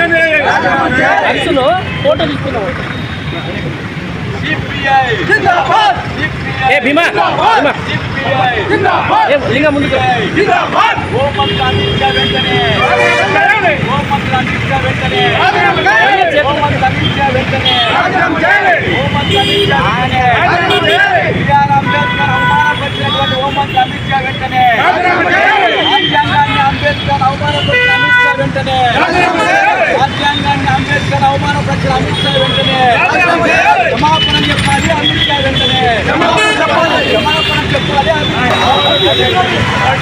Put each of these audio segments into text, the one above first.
వెంటనే అరిసులో ఫోటో జిందాబాద్. ఏ భీమా భీమా. ఏ లింగా ముందుకు రా. జిందాబాద్ హోంమంత్రి అమిత్ షా వెంటనే చేయాలి హోంమంత్రి అమిత్ షా వెంటనే రాజీనామా చేయాలి హోంమంత్రి అమిత్ షా వెంటనే రాజీనామా చేయాలి హోంమంత్రి అమిత్ షా వెంటనే రాజీనామా చేయాలి బిఆర్ అంబేద్కర్ అవమానపరిచినటువంటి హోంమంత్రి అమిత్ షా వెంటనే రాజీనామా చేయాలి రాజ్యాంగాన్ని అంబేద్కర్ అవమానపరిచిన అమిత్ షా వెంటనే రాజీనామా చేయాలి రాజ్యాంగాన్ని అంబేద్కర్ అవమానపరిచిన అమిత్ షా వెంటనే రాజీనామా చేయాలి క్షమాపణ చెప్పాలి అమిత్ షా వెంటనే క్షమాపణ చెప్పాలి. క్షమాపణ చెప్పాలి అమిత్ వర్ధిల్లాలి. జరగమ్మా. మాట మాట్లాడి మనం చేస్తాం. బా. చేయాలి అమిత్ షా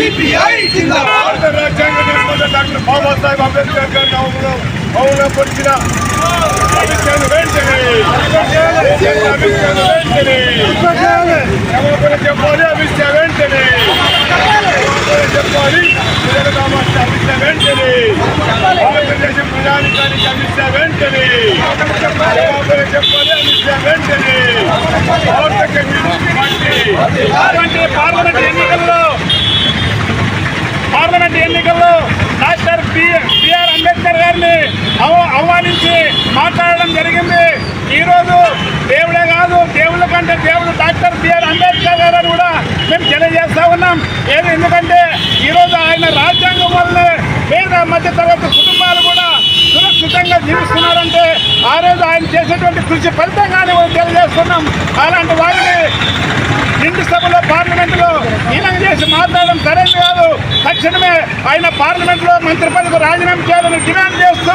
సిపిఐ జిందాబాద్ భారత రాజ్యాంగ నిర్మాత డాక్టర్ బాబాసాహెబ్ అంబేద్కర్ గారి నామంలో అవమానపరిచిన అమిత్ షాను వెంటనే అమిత్ వెంటనే చెప్పాలి అమిత్ వెంటనే చెప్పాలి వెంటనే ఆంధ్రప్రదేశ్ ప్రజానికానికి వెంటనే చెప్పాలి వెంటనే భారత కమ్యూనిస్ట్ పార్టీ పార్లమెంట్ ఎన్నికల్లో పార్లమెంట్ ఎన్నికల్లో డాక్టర్ బిఆర్ అంబేద్కర్ గారిని అవ- ఆహ్వానించి మాట్లాడడం జరిగింది. ఈరోజు దేవుడే కాదు దేవుళ్ళ కంటే దేవుడు డాక్టర్ బిఆర్ అంబేద్కర్ గారు అని కూడా మేము తెలియజేస్తా ఉన్నాం. ఏది ఎందుకంటే ఈరోజు ఆయన రాజ్యాంగం వల్లే పేద మధ్య తరగతి కుటుంబాలు కూడా సురక్షితంగా జీవిస్తున్నారంటే ఆ రోజు ఆయన చేసేటువంటి కృషి ఫలితంగానే మనం తెలియజేస్తున్నాం. అలాంటి వారిని నిండు సభలో పార్లమెంట్లో ఈయన చేసి మాట్లాడడం సరైన కాదు. తక్షణమే ఆయన పార్లమెంట్లో మంత్రి పదవికి రాజీనామా చేయాలని డిమాండ్ చేస్తూ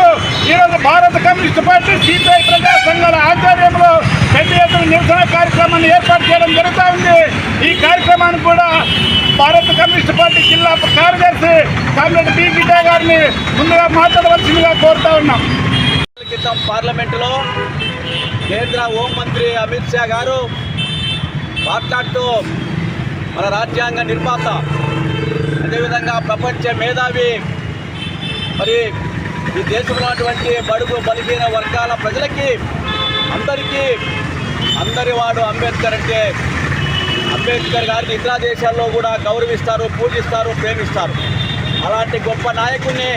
ఈరోజు భారత కమ్యూనిస్ట్ పార్టీ సిపిఐ ప్రజా సంఘాల ఆధ్వర్యంలో పెద్ద ఎత్తున నిరసన కార్యక్రమాన్ని ఏర్పాటు చేయడం జరుగుతూ ఉంది. ఈ కార్యక్రమాన్ని కూడా భారత కమ్యూనిస్ట్ పార్టీ జిల్లా కార్యదర్శి కామ్రేడ్ బి గిడ్డా గారిని ముందుగా మాట్లాడవలసిందిగా కోరుతా ఉన్నాం. క్రితం పార్లమెంటులో కేంద్ర హోంమంత్రి అమిత్ షా గారు మాట్లాడుతూ మన రాజ్యాంగ నిర్మాత అదేవిధంగా ప్రపంచ మేధావి మరి ఈ దేశంలో అటువంటి బడుగు బలిహీన వర్గాల ప్రజలకి అందరికీ అందరి వాడు అంబేద్కర్ అంటే అంబేద్కర్ గారిని ఇతర దేశాల్లో కూడా గౌరవిస్తారు పూజిస్తారు ప్రేమిస్తారు. అలాంటి గొప్ప నాయకుడిని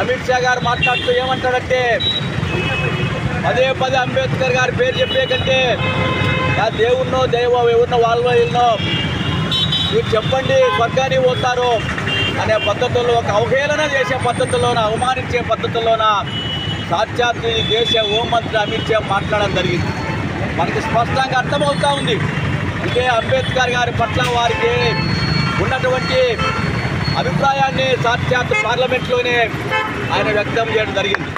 అమిత్ షా గారు మాట్లాడుతూ ఏమంటాడంటే పదే పదే అంబేద్కర్ గారి పేరు చెప్పే కంటే ఆ దేవుణ్ణో దైవం ఎవరినో వాళ్ళో వీళ్ళనో మీరు చెప్పండి స్వర్గానికి పోతారు అనే పద్ధతుల్లో ఒక అవహేళన చేసే పద్ధతుల్లోన అవమానించే పద్ధతుల్లోన సాక్షాత్తు ఈ దేశ హోంమంత్రి అమిత్ షా మాట్లాడడం జరిగింది. మనకి స్పష్టంగా అర్థమవుతూ ఉంది. ఇదే అంబేద్కర్ గారి పట్ల వారికి ఉన్నటువంటి అభిప్రాయాన్ని సాక్షాత్ పార్లమెంట్లోనే ఆయన వ్యక్తం చేయడం జరిగింది.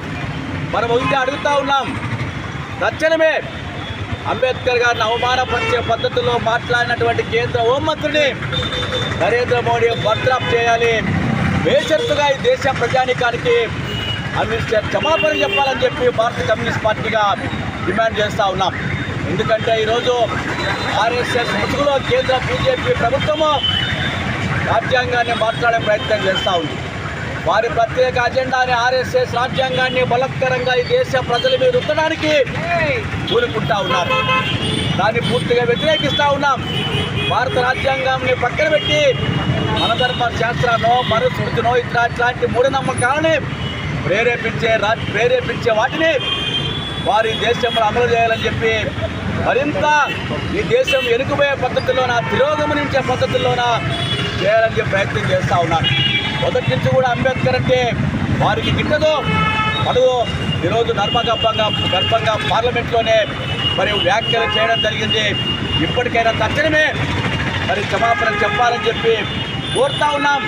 మనం ఇంకా అడుగుతూ ఉన్నాం తక్షణమే అంబేద్కర్ గారిని అవమానపరిచే పద్ధతిలో మాట్లాడినటువంటి కేంద్ర హోంమంత్రిని నరేంద్ర మోడీ బర్తరఫ్ చేయాలి. బేషరతుగా ఈ దేశ ప్రజానికానికి అమిత్ క్షమాపణ చెప్పాలని చెప్పి భారత కమ్యూనిస్ట్ పార్టీగా డిమాండ్ చేస్తూ ఉన్నాం. ఎందుకంటే ఈరోజు ఆర్ఎస్ఎస్ ముసుగులో కేంద్ర బీజేపీ ప్రభుత్వము రాజ్యాంగాన్ని మాట్లాడే ప్రయత్నం చేస్తూ ఉంది. వారి ప్రత్యేక అజెండాని ఆర్ఎస్ఎస్ రాజ్యాంగాన్ని బలత్కరంగా ఈ దేశ ప్రజల మీద రుద్దడానికి కూలుకుంటా ఉన్నారు. దాన్ని పూర్తిగా వ్యతిరేకిస్తూ ఉన్నాం. భారత రాజ్యాంగాన్ని పక్కన పెట్టి మనధర్మ శాస్త్రాన్నో మనుస్మృతినో ఇట్లా ఇట్లాంటి మూఢనమ్మకాలని ప్రేరేపించే రా ప్రేరేపించే వాటిని వారి దేశంలో అమలు చేయాలని చెప్పి మరింత ఈ దేశం ఎనుకుపోయే పద్ధతిలోన తిరోగమనించే పద్ధతుల్లోన చేయాలని చెప్పి ప్రయత్నం చేస్తూ ఉన్నారు మొదటి నుంచి కూడా అంబేద్కర్ అంటే వారికి గిట్టదు. పడుగు ఈరోజు నర్మగర్భంగా గర్భంగా పార్లమెంట్లోనే మరి వ్యాఖ్యలు చేయడం జరిగింది. ఇప్పటికైనా తక్షణమే మరి క్షమాపణ చెప్పాలని చెప్పి కోరుతా ఉన్నాం.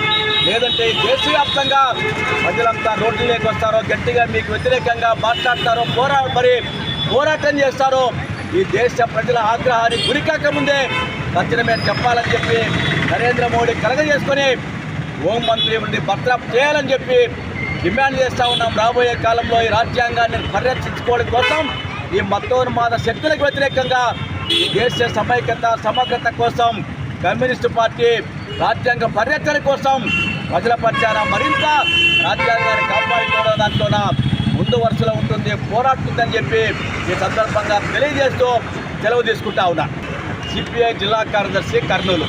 లేదంటే దేశవ్యాప్తంగా ప్రజలంతా రోడ్లలోకి వస్తారో గట్టిగా మీకు వ్యతిరేకంగా మాట్లాడతారో పోరా మరి పోరాటం చేస్తారో ఈ దేశ ప్రజల ఆగ్రహానికి గురికాకముందే తక్షణమే చెప్పాలని చెప్పి నరేంద్ర మోడీ కలగజేసుకొని హోం మంత్రి నుండి చేయాలని చెప్పి డిమాండ్ చేస్తూ ఉన్నాం రాబోయే కాలంలో ఈ రాజ్యాంగాన్ని పరిరక్షించుకోవడం కోసం ఈ మతోన్మాద శక్తులకు వ్యతిరేకంగా ఈ దేశ సమైక్యత సమగ్రత కోసం కమ్యూనిస్టు పార్టీ రాజ్యాంగ పరిరక్షణ కోసం ప్రజల పక్షాన మరింత రాజ్యాంగాన్ని కాపాడుకోవడం దాంట్లో ముందు వరుసలో ఉంటుంది పోరాడుతుందని చెప్పి ఈ సందర్భంగా తెలియజేస్తూ సెలవు తీసుకుంటా ఉన్నా. సిపిఐ జిల్లా కార్యదర్శి కర్నూలు.